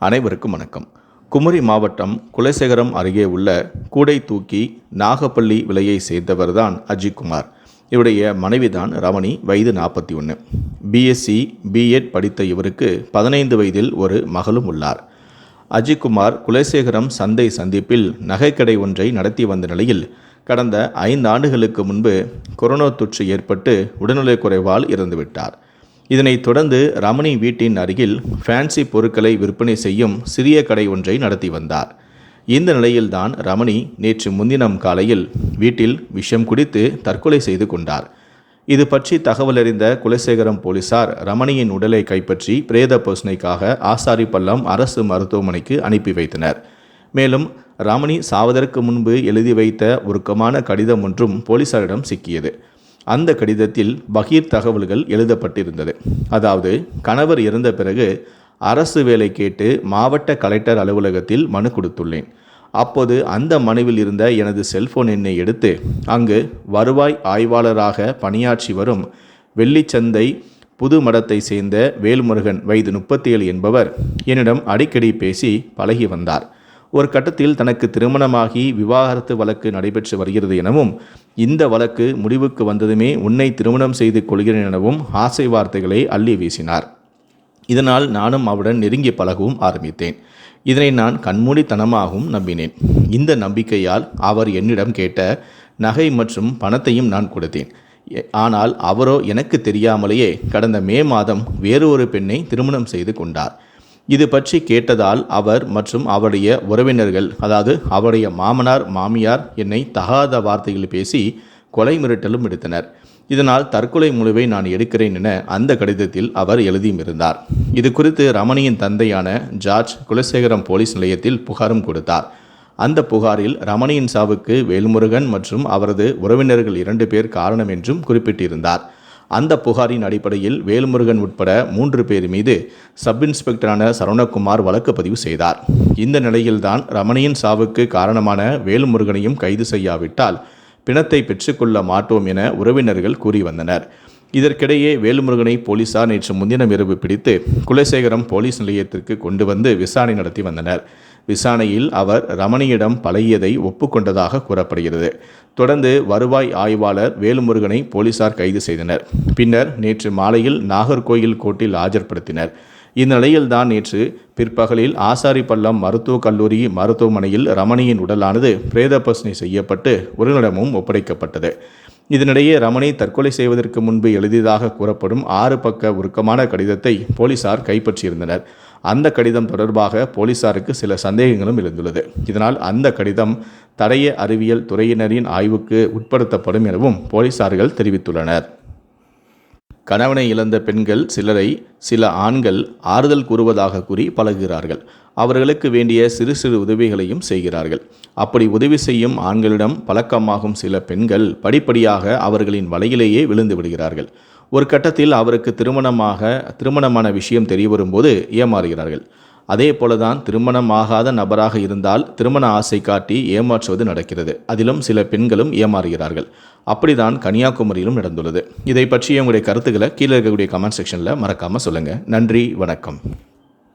அனைவருக்கும் வணக்கம். குமரி மாவட்டம் குலசேகரம் அருகே உள்ள கூடை தூக்கி நாகப்பள்ளி விலையை சேர்ந்தவர்தான் அஜித்குமார். இவருடைய மனைவிதான் ரமணி வயது நாற்பத்தி ஒன்று பிஎஸ்சி பிஎட் படித்த இவருக்கு பதினைந்து வயதில் ஒரு மகளும் உள்ளார். அஜித்குமார் குலசேகரம் சந்தை சந்திப்பில் நகைக்கடை ஒன்றை நடத்தி வந்த நிலையில் கடந்த ஐந்து ஆண்டுகளுக்கு முன்பு கொரோனா தொற்று ஏற்பட்டு உடல்நிலை குறைவால் இறந்துவிட்டார். இதனைத் தொடர்ந்து ரமணி வீட்டின் அருகில் ஃபேன்சி பொருட்களை விற்பனை செய்யும் சிறிய கடை ஒன்றை நடத்தி வந்தார். இந்த நிலையில்தான் ரமணி நேற்று முன்தினம் காலையில் வீட்டில் விஷம் குடித்து தற்கொலை செய்து கொண்டார். இது பற்றி தகவலறிந்த குலசேகரம் போலீசார் ரமணியின் உடலை கைப்பற்றி பிரேத ஆசாரி ஆசாரிப்பள்ளம் அரசு மருத்துவமனைக்கு அனுப்பி வைத்தனர். மேலும் ரமணி சாவதற்கு முன்பு எழுதி வைத்த உருக்கமான கடிதம் ஒன்றும் போலீசாரிடம் சிக்கியது. அந்த கடிதத்தில் பகீர் தகவல்கள் எழுதப்பட்டிருந்தது. அதாவது கணவர் இறந்த பிறகு அரசு வேலை கேட்டு மாவட்ட கலெக்டர் அலுவலகத்தில் மனு கொடுத்துள்ளேன். அப்போது அந்த மனுவில் இருந்த எனது செல்போன் எண்ணை எடுத்து அங்கு வருவாய் ஆய்வாளராக பணியாற்றி வரும் வெள்ளிச்சந்தை புது மடத்தை சேர்ந்த வேல்முருகன் வயது முப்பத்தி ஏழு என்பவர் என்னிடம் அடிக்கடி பேசி பழகி வந்தார். ஒரு கட்டத்தில் தனக்கு திருமணமாகி விவாகரத்து வழக்கு நடைபெற்று வருகிறது எனவும் இந்த வழக்கு முடிவுக்கு வந்ததுமே உன்னை திருமணம் செய்து கொள்கிறேன் எனவும் ஆசை வார்த்தைகளை அள்ளி வீசினார். இதனால் நானும் அவருடன் நெருங்கி பழகவும் ஆரம்பித்தேன். இதனை நான் கண்மூடித்தனமாகவும் நம்பினேன். இந்த நம்பிக்கையால் அவர் என்னிடம் கேட்ட நகை மற்றும் பணத்தையும் நான் கொடுத்தேன். ஆனால் அவரோ எனக்கு தெரியாமலேயே கடந்த மே மாதம் வேறு ஒரு பெண்ணை திருமணம் செய்து கொண்டார். இது பற்றி கேட்டதால் அவர் மற்றும் அவருடைய உறவினர்கள் அதாவது அவருடைய மாமனார் மாமியார் என்னை தகாத வார்த்தைகள் பேசி கொலை மிரட்டலும் எடுத்தனர் இதனால் தற்கொலை முழுவை நான் எடுக்கிறேன் என அந்த கடிதத்தில் அவர் எழுதியும் இருந்தார். இது குறித்து ரமணியின் தந்தையான ஜார்ஜ் குலசேகரம் போலீஸ் நிலையத்தில் புகாரும் கொடுத்தார். அந்த புகாரில் ரமணியின் சாவுக்கு வேல்முருகன் மற்றும் அவரது உறவினர்கள் இரண்டு பேர் காரணம் என்றும் குறிப்பிட்டிருந்தார். அந்த புகாரின் அடிப்படையில் வேல்முருகன் உட்பட மூன்று பேர் மீது சப் இன்ஸ்பெக்டரான சரவணகுமார் வழக்கு பதிவு செய்தார். இந்த நிலையில்தான் ரமணியின் சாவுக்கு காரணமான வேல்முருகனையும் கைது செய்யாவிட்டால் பிணத்தை பெற்றுக்கொள்ள மாட்டோம் என உறவினர்கள் கூறி வந்தனர். இதற்கிடையே வேலுமுருகனை போலீசார் நேற்று முன்தினம் இரவு பிடித்து குலசேகரம் போலீஸ் நிலையத்திற்கு கொண்டு வந்து விசாரணை நடத்தி வந்தனர். விசாரணையில் அவர் ரமணியிடம் பழகியதை ஒப்புக்கொண்டதாக கூறப்படுகிறது. தொடர்ந்து வருவாய் ஆய்வாளர் வேலுமுருகனை போலீசார் கைது செய்தனர். பின்னர் நேற்று மாலையில் நாகர்கோயில் கோர்ட்டில் ஆஜர்படுத்தினர். இந்நிலையில்தான் நேற்று பிற்பகலில் ஆசாரிப்பள்ளம் மருத்துவக் கல்லூரி மருத்துவமனையில் ரமணியின் உடலானது பிரேத பரிசோதனை செய்யப்பட்டு உடலிடமும் ஒப்படைக்கப்பட்டது. இதனிடையே ரமணி தற்கொலை செய்வதற்கு முன்பு எழுதியதாக கூறப்படும் ஆறு பக்க உருக்கமான கடிதத்தை போலீசார் கைப்பற்றியிருந்தனர். அந்த கடிதம் தொடர்பாக போலீசாருக்கு சில சந்தேகங்களும் எழுந்துள்ளது. இதனால் அந்த கடிதம் தடைய அறிவியல் துறையினரின் ஆய்வுக்கு உட்படுத்தப்படும் எனவும் போலீசார்கள் தெரிவித்துள்ளனர். கணவனை இழந்த பெண்கள் சிலரை சில ஆண்கள் ஆறுதல் கூறுவதாக கூறி பழகுகிறார்கள். அவர்களுக்கு வேண்டிய சிறு சிறு உதவிகளையும் செய்கிறார்கள். அப்படி உதவி செய்யும் ஆண்களிடம் பழக்கமாகும் சில பெண்கள் படிப்படியாக அவர்களின் வலையிலேயே விழுந்து விடுகிறார்கள். ஒரு கட்டத்தில் அவருக்கு திருமணமாக திருமணமான விஷயம் தெரிய வரும்போது ஏமாறுகிறார்கள். அதே போலதான் திருமணமாகாத நபராக இருந்தால் திருமண ஆசை காட்டி ஏமாற்றுவது நடக்கிறது. அதிலும் சில பெண்களும் ஏமாறுகிறார்கள். அப்படிதான் கன்னியாகுமரியிலும் நடந்துள்ளது. இதை பற்றி உங்களுடைய கருத்துக்களை கீழே இருக்கக்கூடிய கமெண்ட் செக்ஷனில் மறக்காமல் சொல்லுங்கள் நன்றி வணக்கம்.